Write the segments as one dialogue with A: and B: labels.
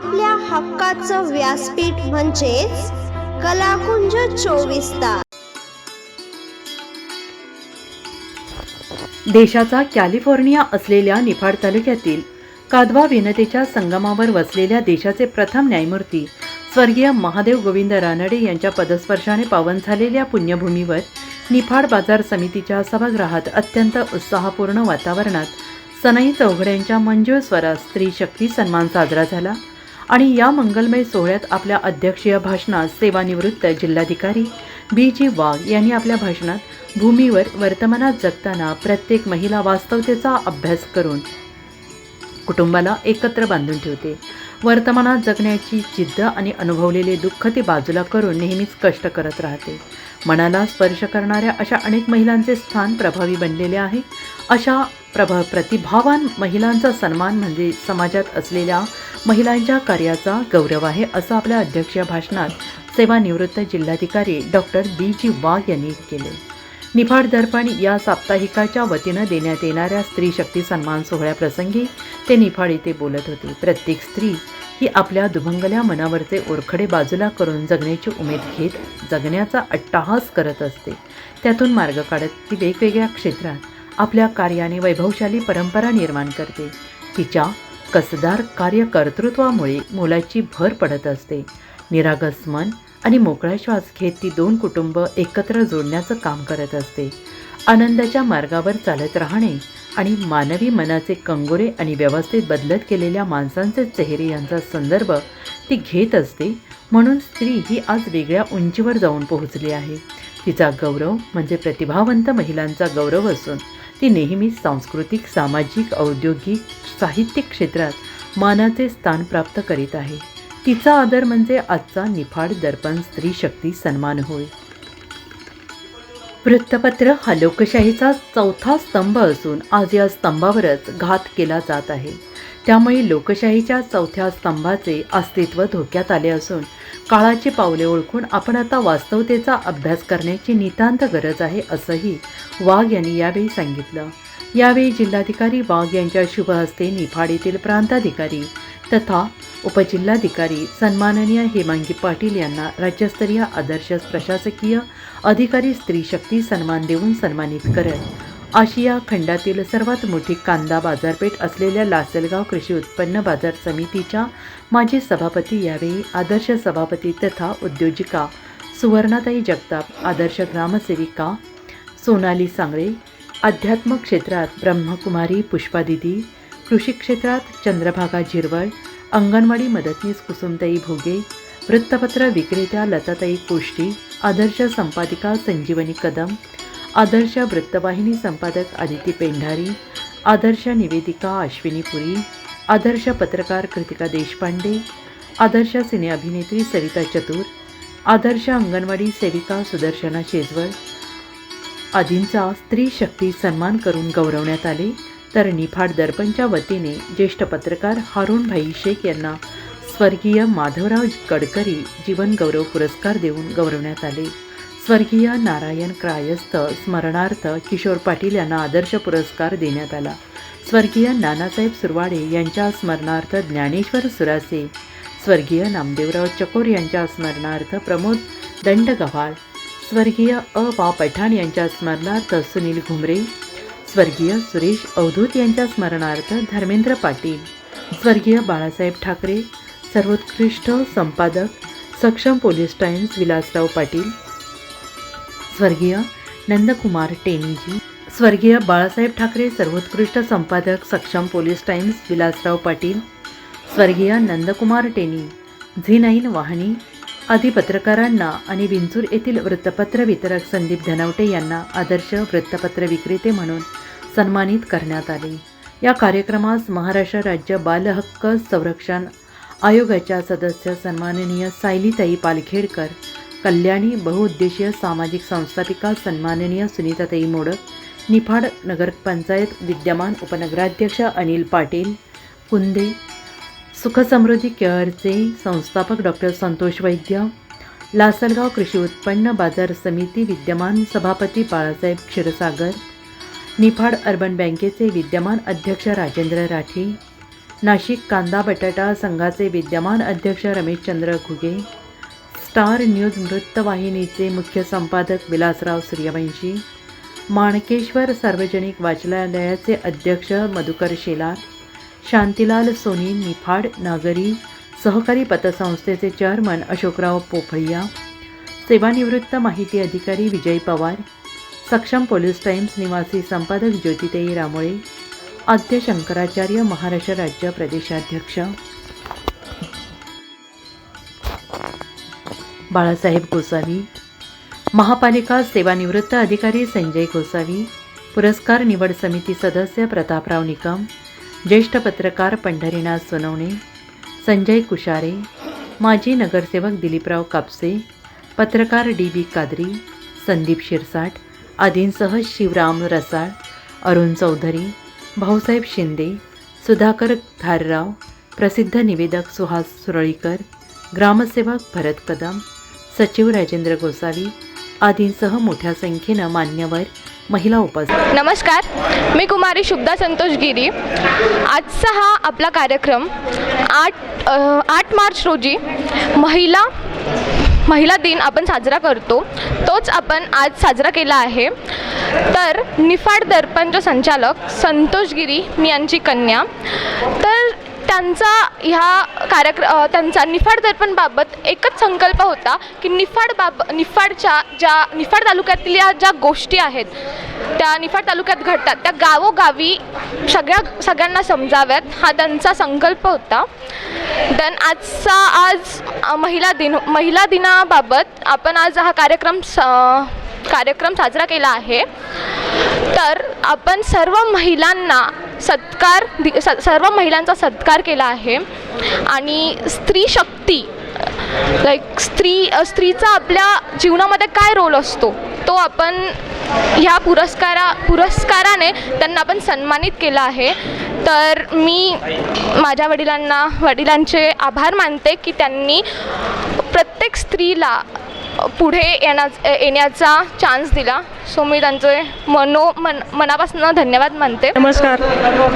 A: आपल्या हक्काचं व्यासपीठ म्हणजेच कलाकुंज चोवीस तास.
B: देशाचा कॅलिफोर्निया असलेल्या निफाड तालुक्यातील कादवा विनतेच्या संगमावर वसलेल्या देशाचे प्रथम न्यायमूर्ती स्वर्गीय महादेव गोविंद रानडे यांच्या पदस्पर्शाने पावन झालेल्या पुण्यभूमीवर निफाड बाजार समितीच्या सभागृहात अत्यंत उत्साहपूर्ण वातावरणात सनई चौघड्यांच्या मंजूळ स्वरात स्त्री शक्ती सन्मान साजरा झाला. आणि या मंगलमय सोहळ्यात आपल्या अध्यक्षीय भाषणात सेवानिवृत्त जिल्हाधिकारी बी जी वाघ यांनी आपल्या भाषणात भूमीवर वर्तमानात जगताना प्रत्येक महिला वास्तवतेचा अभ्यास करून कुटुंबाला एकत्र बांधून ठेवते. वर्तमानात जगण्याची जिद्द आणि अनुभवलेले दुःख ते बाजूला करून नेहमीच कष्ट करत राहते. मनाला स्पर्श करणाऱ्या अशा अनेक महिलांचे स्थान प्रभावी बनलेले आहे. अशा प्रभ प्रतिभावान महिलांचा सन्मान म्हणजे समाजात असलेल्या महिलांच्या कार्याचा गौरव आहे असं आपल्या अध्यक्षीय भाषणात सेवानिवृत्त जिल्हाधिकारी डॉक्टर बी जी वाघ यांनी केले. निफाड दर्पण या साप्ताहिकाच्या वतीनं देण्यात येणाऱ्या स्त्री शक्ती सन्मान सोहळ्याप्रसंगी ते निफाड येथे बोलत होते. प्रत्येक स्त्री ही आपल्या दुभंगल्या मनावरचे ओरखडे बाजूला करून जगण्याची उमेद घेत जगण्याचा अट्टाहास करत असते. त्यातून मार्ग काढत ती वेगवेगळ्या क्षेत्रात आपल्या कार्याने वैभवशाली परंपरा निर्माण करते. तिच्या कसदार कार्यकर्तृत्वामुळे मोलाची भर पडत असते. निरागस मन आणि मोकळा श्वास घेत ती दोन कुटुंब एकत्र जोडण्याचं काम करत असते. आनंदाच्या मार्गावर चालत राहणे आणि मानवी मनाचे कंगोरे आणि व्यवस्थित बदलत गेलेल्या माणसांचे चेहरे यांचा संदर्भ ती घेत असते म्हणून स्त्री ही आज वेगळ्या उंचीवर जाऊन पोहोचली आहे. तिचा गौरव म्हणजे प्रतिभावंत महिलांचा गौरव असून ती नेहमी सांस्कृतिक सामाजिक औद्योगिक साहित्यिक क्षेत्रात मानाचे स्थान प्राप्त करीत आहे. तिचा आदर म्हणजे आजचा निफाड दर्पण स्त्री शक्ती सन्मान होय. वृत्तपत्र हा लोकशाहीचा चौथा स्तंभ असून आज या स्तंभावरच घात केला जात आहे. त्यामुळे लोकशाहीच्या चौथ्या स्तंभाचे अस्तित्व धोक्यात आले असून काळाची पावले ओळखून आपण आता वास्तवतेचा अभ्यास करण्याची नितांत गरज आहे असंही वाघ यांनी यावेळी सांगितलं. यावेळी जिल्हाधिकारी वाघ यांच्या शुभ हस्ते निफाड येथील प्रांताधिकारी तथा उपजिल्हाधिकारी सन्माननीय हेमांगी पाटील यांना राज्यस्तरीय आदर्श प्रशासकीय अधिकारी स्त्री शक्ती सन्मान देऊन सन्मानित करत आशिया खंडातील सर्वात मोठी कांदा बाजारपेठ असलेल्या लासलगाव कृषी उत्पन्न बाजार समितीच्या माजी सभापती यावेळी आदर्श सभापती तथा उद्योजिका सुवर्णाताई जगताप आदर्श ग्रामसेविका सोनाली सांगळे अध्यात्म क्षेत्रात ब्रह्मकुमारी पुष्पादिदी कृषी क्षेत्रात चंद्रभागा झिरवळ अंगणवाडी मदतनीस कुसुमताई भोगे वृत्तपत्र विक्रेत्या लताताई कोष्टी आदर्श संपादिका संजीवनी कदम आदर्श वृत्तवाहिनी संपादक आदिती पेंढारी आदर्श निवेदिका अश्विनी पुरी आदर्श पत्रकार कृतिका देशपांडे आदर्श सिने अभिनेत्री सविता चतुर आदर्श अंगणवाडी सेविका सुदर्शना शेजवळ. आदींचा स्त्री शक्ती सन्मान करून गौरवण्यात आले. तर निफाड दर्पणच्या वतीने ज्येष्ठ पत्रकार हारूनभाई शेख यांना स्वर्गीय माधवराव गडकरी जीवनगौरव पुरस्कार देऊन गौरवण्यात आले. स्वर्गीय नारायण क्रायस्थ स्मरणार्थ किशोर पाटील यांना आदर्श पुरस्कार देण्यात आला. स्वर्गीय नानासाहेब सुरवाडे यांच्या स्मरणार्थ ज्ञानेश्वर सुरासे स्वर्गीय नामदेवराव चकोर यांच्या स्मरणार्थ प्रमोद दंडगव्हाळ स्वर्गीय अ वा पठाण यांच्या स्मरणार्थ सुनील घुमरे स्वर्गीय सुरेश अवधूत यांच्या स्मरणार्थ धर्मेंद्र पाटील स्वर्गीय बाळासाहेब ठाकरे सर्वोत्कृष्ट संपादक सक्षम पोलीस टाइम्स विलासराव पाटील स्वर्गीय नंदकुमार टेनीजी स्वर्गीय बाळासाहेब ठाकरे सर्वोत्कृष्ट संपादक सक्षम पोलीस टाइम्स विलासराव पाटील स्वर्गीय नंदकुमार टेनी झी नाईन वाहनी आदी पत्रकारांना आणि विंचूर येथील वृत्तपत्र वितरक संदीप धनवटे यांना आदर्श वृत्तपत्र विक्रेते म्हणून सन्मानित करण्यात आले. या कार्यक्रमास महाराष्ट्र राज्य बालहक्क संरक्षण आयोगाच्या सदस्य सन्माननीय सायलीताई पालखेडकर कल्याणी बहुउद्देशीय सामाजिक संस्थापिका सन्माननीय सुनीताताई मोडक निफाड नगरपंचायत विद्यमान उपनगराध्यक्ष अनिल पाटील कुंदे सुखसमृद्धी केअरचे संस्थापक डॉक्टर संतोष वैद्य लासलगाव कृषी उत्पन्न बाजार समिती विद्यमान सभापती बाळासाहेब क्षीरसागर निफाड अर्बन बँकेचे विद्यमान अध्यक्ष राजेंद्र राठी नाशिक कांदा बटाटा संघाचे विद्यमान अध्यक्ष रमेशचंद्र घुगे स्टार न्यूज वृत्तवाहिनीचे मुख्य संपादक विलासराव सूर्यवंशी माणकेश्वर सार्वजनिक वाचनालयाचे अध्यक्ष मधुकर शेलार शांतीलाल सोनी निफाड नागरी सहकारी पतसंस्थेचे चेअरमन अशोकराव पोफळिया सेवानिवृत्त माहिती अधिकारी विजय पवार सक्षम पोलीस टाइम्स निवासी संपादक ज्योतिताई रामोळे आद्य शंकराचार्य महाराष्ट्र राज्य प्रदेशाध्यक्ष बाळासाहेब गोसावी महापालिका सेवानिवृत्त अधिकारी संजय गोसावी पुरस्कार निवड समिती सदस्य प्रतापराव निकम ज्येष्ठ पत्रकार पंढरीनाथ सोनवणे संजय कुशारे माजी नगरसेवक दिलीपराव कापसे पत्रकार डी बी कादरी संदीप शिरसाट आदींसह शिवराम रसाळ अरुण चौधरी भाऊसाहेब शिंदे सुधाकर धारराव प्रसिद्ध निवेदक सुहास सुरळीकर ग्रामसेवक भरत कदम सचिव राजेंद्र गोसावी आदींसह मोठ्या संख्येनं मान्यवर महिला उपास
C: नमस्कार मी कुमारी शुभदा संतोष गिरी. आजचा हा आपला कार्यक्रम आठ आठ मार्च रोजी महिला महिला दिन आपण साजरा करतो. तोच आपण आज साजरा केला आहे. तर निफाड दर्पणचे संचालक संतोष गिरी मी यांची कन्या. तर त्यांचा ह्या कार्यक्र त्यांचा निफाड दर्पणबाबत एकच संकल्प होता की निफाड बाब निफाडच्या ज्या निफाड तालुक्यातल्या ज्या गोष्टी आहेत त्या निफाड तालुक्यात घडतात त्या गावोगावी सगळ्या सगळ्यांना समजाव्यात हा त्यांचा संकल्प होता. देन आजचा आज महिला दिन महिला दिनाबाबत आपण आज हा कार्यक्रम स कार्यक्रम साजरा केला आहे. तर आपण सर्व महिलांना सत्कार दि स सर्व महिलांचा सत्कार केला आहे. आणि स्त्री शक्ती लाईक स्त्री स्त्रीचा आपल्या जीवनामध्ये काय रोल असतो? तो आपण ह्या पुरस्कारा पुरस्काराने त्यांना आपण सन्मानित केलं आहे. तर मी माझ्या वडिलांना वडिलांचे आभार मानते की त्यांनी प्रत्येक स्त्रीला पुढे येण्याच येण्याचा चान्स दिला. सो मी त्यांचे मनो मन मनापासून धन्यवाद मानते.
D: नमस्कार.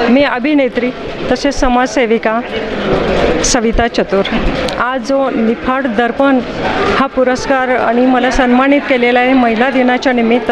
D: मी अभिनेत्री तसेच समाजसेविका सविता चतुर. आज जो निफाड दर्पण हा पुरस्कार आणि मला सन्मानित केलेला आहे महिला दिनाच्या निमित्त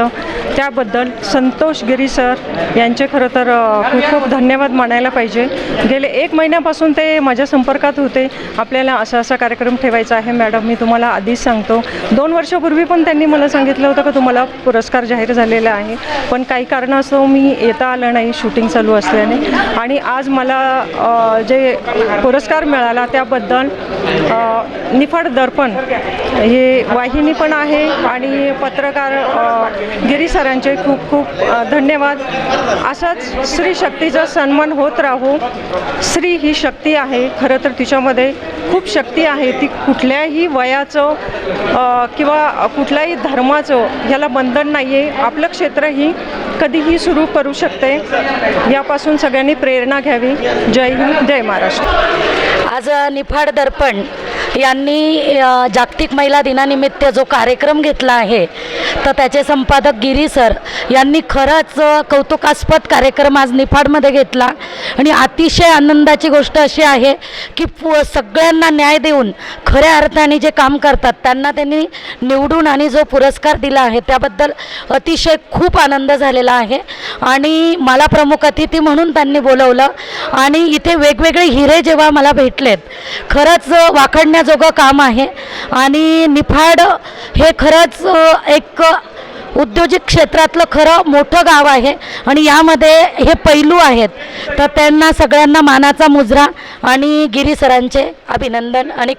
D: त्याबद्दल संतोष गिरी सर यांचे खरं तर खूप खूप धन्यवाद मानायला पाहिजे. गेले एक महिन्यापासून ते माझ्या संपर्कात होते. आपल्याला असा असा कार्यक्रम ठेवायचा आहे. मॅडम मी तुम्हाला आधीच सांगतो. दोन वर्षापूर्वी पण त्यांनी मला सांगितलं होतं का तुम्हाला पुरस्कार जाहीर झालेला आहे पण काही कारणास्तव मी येता आलं नाही शूटिंग चालू असल्याने. आणि आज मला जे पुरस्कार मिळाला त्याबद्दल निफाड दर्पण हे वाहिनी पण आहे आणि पत्रकार गिरी सरांचे खूप खूप धन्यवाद. असाच स्त्री शक्तीचा सन्मान होत राहू स्त्री ही शक्ती आहे. खरं तर तिच्यामध्ये खूप शक्ती आहे. ती कुठल्याही वयाचं किंवा कुठल्याही धर्माचं ह्याला बंधन नाही आहे आपलं क्षेत्रही कधीही सुरू करू शकते. यापासून सगळ्यांनी प्रेरणा घ्यावी. जय हिंद जय महाराष्ट्र.
E: आज निफाड दर्पण. यांनी जागतिक महिला दिनानिमित्त जो कार्यक्रम घेतला आहे तर त्याचे संपादक गिरी सर यांनी खरंच कौतुकास्पद कार्यक्रम आज निफाडमध्ये घेतला. आणि अतिशय आनंदाची गोष्ट अशी आहे की पु सगळ्यांना न्याय देऊन खऱ्या अर्थाने जे काम करतात त्यांना त्यांनी निवडून आणि जो पुरस्कार दिला आहे त्याबद्दल अतिशय खूप आनंद झालेला आहे. आणि मला प्रमुख अतिथी म्हणून त्यांनी बोलवलं. आणि इथे वेगवेगळे हिरे जेव्हा मला भेटलेत खरंच वाखडण्याजोगं काम आहे. आणि निफाड हे खरंच एक उद्योजिक क्षेत्रातलं खरं मोठं गाव आहे. आणि यामध्ये हे पैलू आहेत. तर त्यांना सगळ्यांना मानाचा मुजरा आणि गिरी सरांचे अभिनंदन आणि